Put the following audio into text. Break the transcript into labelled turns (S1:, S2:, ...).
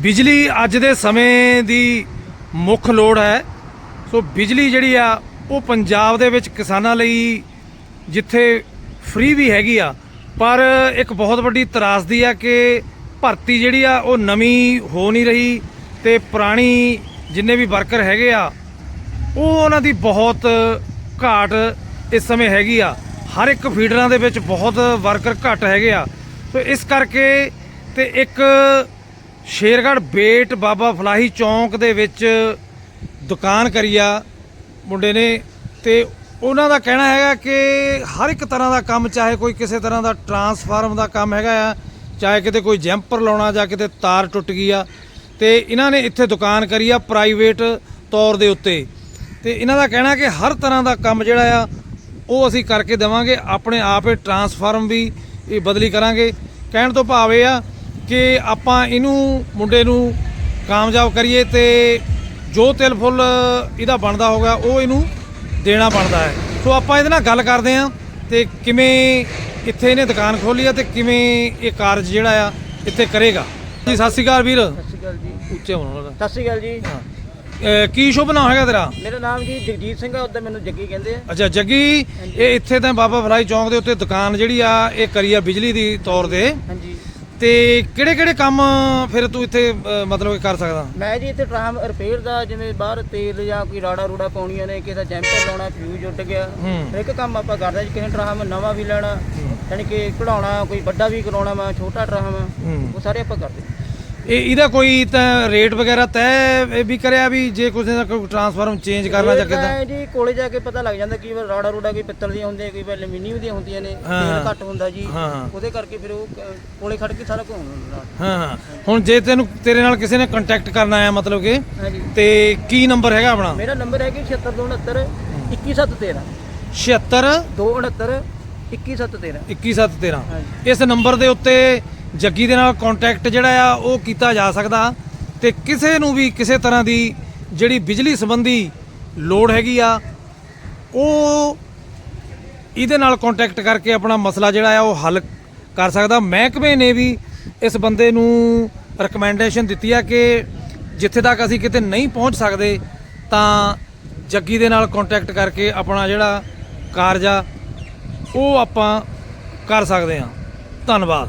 S1: ਬਿਜਲੀ ਅੱਜ ਦੇ ਸਮੇਂ ਦੀ ਮੁੱਖ ਲੋੜ ਹੈ। ਸੋ ਬਿਜਲੀ ਜਿਹੜੀ ਆ, ਉਹ ਪੰਜਾਬ ਦੇ ਵਿੱਚ ਕਿਸਾਨਾਂ ਲਈ ਜਿੱਥੇ ਫ੍ਰੀ ਵੀ ਹੈਗੀ ਆ, ਪਰ ਇੱਕ ਬਹੁਤ ਵੱਡੀ ਤਰਾਸਦੀ ਆ ਕਿ ਭਰਤੀ ਜਿਹੜੀ ਆ, ਉਹ ਨਵੀਂ ਹੋ ਨਹੀਂ ਰਹੀ ਤੇ ਪੁਰਾਣੀ ਜਿੰਨੇ ਵੀ ਵਰਕਰ ਹੈਗੇ ਆ, ਉਹ ਉਹਨਾਂ ਦੀ ਬਹੁਤ ਘਾਟ ਇਸ ਸਮੇਂ ਹੈਗੀ ਆ। ਹਰ ਇੱਕ ਫੀਡਰਾਂ ਦੇ ਵਿੱਚ ਬਹੁਤ ਵਰਕਰ ਘੱਟ ਹੈਗੇ ਆ। ਸੋ ਇਸ ਕਰਕੇ ਤੇ ਇੱਕ ਸ਼ੇਰਗੜ੍ਹ ਬੇਟ ਬਾਬਾ ਫਲਾਹੀ ਚੌਂਕ ਦੇ ਵਿੱਚ ਦੁਕਾਨ ਕਰੀ ਆ ਮੁੰਡੇ ਨੇ ਤੇ ਉਹਨਾਂ ਦਾ ਕਹਿਣਾ ਹੈਗਾ ਕਿ ਹਰ ਇੱਕ ਤਰ੍ਹਾਂ ਦਾ ਕੰਮ, ਚਾਹੇ ਕੋਈ ਕਿਸੇ ਤਰ੍ਹਾਂ ਦਾ ਟਰਾਂਸਫਾਰਮ ਦਾ ਕੰਮ ਹੈਗਾ ਆ, ਚਾਹੇ ਕਿਤੇ ਕੋਈ ਜੈਂਪਰ ਲਾਉਣਾ ਜਾਂ ਕਿਤੇ ਤਾਰ ਟੁੱਟ ਗਈ ਆ, ਤੇ ਇਹਨਾਂ ਨੇ ਇੱਥੇ ਦੁਕਾਨ ਕਰੀ ਆ ਪ੍ਰਾਈਵੇਟ ਤੌਰ ਦੇ ਉੱਤੇ। ਤੇ ਇਹਨਾਂ ਦਾ ਕਹਿਣਾ ਕਿ ਹਰ ਤਰ੍ਹਾਂ ਦਾ ਕੰਮ ਜਿਹੜਾ ਆ, ਉਹ ਅਸੀਂ ਕਰਕੇ ਦੇਵਾਂਗੇ, ਆਪਣੇ ਆਪ ਹੀ ਟਰਾਂਸਫਾਰਮ ਵੀ ਇਹ ਬਦਲੀ ਕਰਾਂਗੇ। ਕਹਿਣ ਤੋਂ ਭਾਵ ਇਹ ਆ ਕਿ ਆਪਾਂ ਇਹਨੂੰ ਮੁੰਡੇ ਨੂੰ ਕਾਮਯਾਬ ਕਰੀਏ ਤੇ ਜੋ ਤਿਲ ਫੁੱਲ ਇਹਦਾ ਬਣਦਾ ਹੋਗਾ ਉਹ ਇਹਨੂੰ ਦੇਣਾ ਬਣਦਾ ਹੈ। ਸੋ ਆਪਾਂ ਇਹਦੇ ਨਾਲ ਗੱਲ ਕਰਦੇ ਆਂ ਤੇ ਕਿਵੇਂ ਇੱਥੇ ਇਹਨੇ ਦੁਕਾਨ ਖੋਲੀ ਆ ਤੇ ਕਿਵੇਂ ਇਹ ਕਾਰਜ ਜਿਹੜਾ ਆ ਇੱਥੇ ਕਰੇਗਾ। ਜੀ ਸਤਿ ਸ਼੍ਰੀ ਅਕਾਲ ਵੀਰ।
S2: ਸਤਿ ਸ਼੍ਰੀ ਅਕਾਲ ਜੀ।
S1: ਉੱਚੇ ਹੋਣ ਵਾਲਾ।
S2: ਸਤਿ ਸ਼੍ਰੀ ਅਕਾਲ ਜੀ।
S1: ਕੀ ਸ਼ੁਭ ਨਾਮ ਹੈਗਾ ਤੇਰਾ?
S2: ਮੇਰਾ ਨਾਮ ਜੀ ਜਗਜੀਤ ਸਿੰਘ ਆ ਉਦੋਂ ਮੈਨੂੰ ਜੱਗੀ ਕਹਿੰਦੇ ਆ।
S1: ਅੱਛਾ ਜੱਗੀ ਇਹ ਇੱਥੇ ਤਾਂ ਬਾਬਾ ਫਲਾਈ ਚੌਂਕ ਦੇ ਉੱਤੇ ਦੁਕਾਨ ਜਿਹੜੀ ਆ ਇਹ ਕਰੀ ਆ ਬਿਜਲੀ ਦੀ ਤੌਰ ਤੇ। ਤੇ ਕਿਹੜੇ ਕਿਹੜੇ ਕੰਮ ਫਿਰ ਤੂੰ ਇੱਥੇ ਮਤਲਬ ਕਿ ਕਰ ਸਕਦਾ
S2: ਮੈਂ ਜੀ ਇੱਥੇ ਟਰਾਮ ਰਿਪੇਅਰ ਦਾ ਜਿਵੇਂ ਬਾਹਰ ਤੇਲ ਜਾਂ ਕੋਈ ਰਾੜਾ ਰੂੜਾ ਪਾਉਣੀਆਂ ਨੇ ਕਿਸੇ ਦਾ ਜੈਂਪਰ ਲਾਉਣਾ ਫਿਊਜ਼ ਉੱਡ ਗਿਆ
S1: ਹੂੰ।
S2: ਹਰ ਇੱਕ ਕੰਮ ਆਪਾਂ ਕਰਦੇ ਜੀ ਕਿਸੇ ਟਰਾਮ ਨਵਾਂ ਵੀ ਲੈਣਾ ਯਾਨੀ ਕਿ ਕਢਾਉਣਾ ਕੋਈ ਵੱਡਾ ਵੀ ਕਰਾਉਣਾ ਵਾ ਛੋਟਾ ਟਰਾਮ
S1: ਹੂੰ।
S2: ਉਹ ਸਾਰੇ ਆਪਾਂ ਕਰਦੇ।
S1: ਇਹ ਇਹਦਾ ਕੋਈ ਤਾਂ ਰੇਟ ਵਗੈਰਾ ਤੈਅ ਇਹ ਵੀ ਕਰਿਆ ਵੀ ਜੇ ਕਿਸੇ ਦਾ ਕੋਈ ਟਰਾਂਸਫਾਰਮ ਚੇਂਜ ਕਰਨਾ ਜਾਂ ਕਿਦਾਂ?
S2: ਹੈ ਜੀ ਕੋਲੇ ਜਾ ਕੇ ਪਤਾ ਲੱਗ ਜਾਂਦਾ ਕਈ ਵਾਰ ਰਾੜਾ ਰੂੜਾ ਕੋਈ ਪਿੱਤਲ ਦੀਆਂ ਹੁੰਦੀਆਂ ਕਈ ਵਾਰ ਐਲੂਮੀਨੀਅਮ ਦੀਆਂ ਹੁੰਦੀਆਂ ਨੇ। ਤੇਲ ਘੱਟ ਹੁੰਦਾ ਜੀ। ਉਹਦੇ ਕਰਕੇ ਫਿਰ ਉਹ ਕੋਲੇ ਖੜ ਕੇ ਸਾਰਾ ਘੁੰਮ ਹੁੰਦਾ।
S1: ਹਾਂ ਹਾਂ। ਹੁਣ ਜੇ ਤੈਨੂੰ ਤੇਰੇ ਨਾਲ ਕਿਸੇ ਨੇ ਕੰਟੈਕਟ ਕਰਨਾ ਆ ਮਤਲਬ ਕਿ ਤੇ ਕੀ ਨੰਬਰ ਹੈਗਾ ਆਪਣਾ?
S2: ਮੇਰਾ ਨੰਬਰ ਹੈ ਕਿ 7669 21713
S1: 76
S2: 269 21713
S1: 21713
S2: ਹਾਂਜੀ।
S1: ਇਸ ਨੰਬਰ ਦੇ ਉੱਤੇ ਜੱਗੀ ਦੇ ਨਾਲ ਕੰਟੈਕਟ ਜਿਹੜਾ ਆ, ਉਹ ਕੀਤਾ ਜਾ ਸਕਦਾ ਤੇ ਕਿਸੇ ਨੂੰ ਵੀ ਕਿਸੇ ਤਰ੍ਹਾਂ ਦੀ ਜਿਹੜੀ ਬਿਜਲੀ ਸੰਬੰਧੀ ਲੋੜ ਹੈਗੀ ਆ, ਉਹ ਇਹਦੇ ਨਾਲ ਕੰਟੈਕਟ ਕਰਕੇ ਆਪਣਾ ਮਸਲਾ ਜਿਹੜਾ ਆ, ਉਹ ਹੱਲ ਕਰ ਸਕਦਾ। ਮਹਿਕਮੇ ਨੇ ਵੀ ਇਸ ਬੰਦੇ ਨੂੰ ਰეკਮੈਂਡੇਸ਼ਨ ਦਿੱਤੀ ਆ ਕਿ ਜਿੱਥੇ ਤੱਕ ਅਸੀਂ ਕਿਤੇ ਨਹੀਂ ਪਹੁੰਚ ਸਕਦੇ, ਤਾਂ ਜੱਗੀ ਦੇ ਨਾਲ ਕੰਟੈਕਟ ਕਰਕੇ ਆਪਣਾ ਜਿਹੜਾ ਕਾਰਜ ਆ, ਉਹ ਆਪਾਂ ਕਰ ਸਕਦੇ ਹਾਂ ਧੰਨਵਾਦ।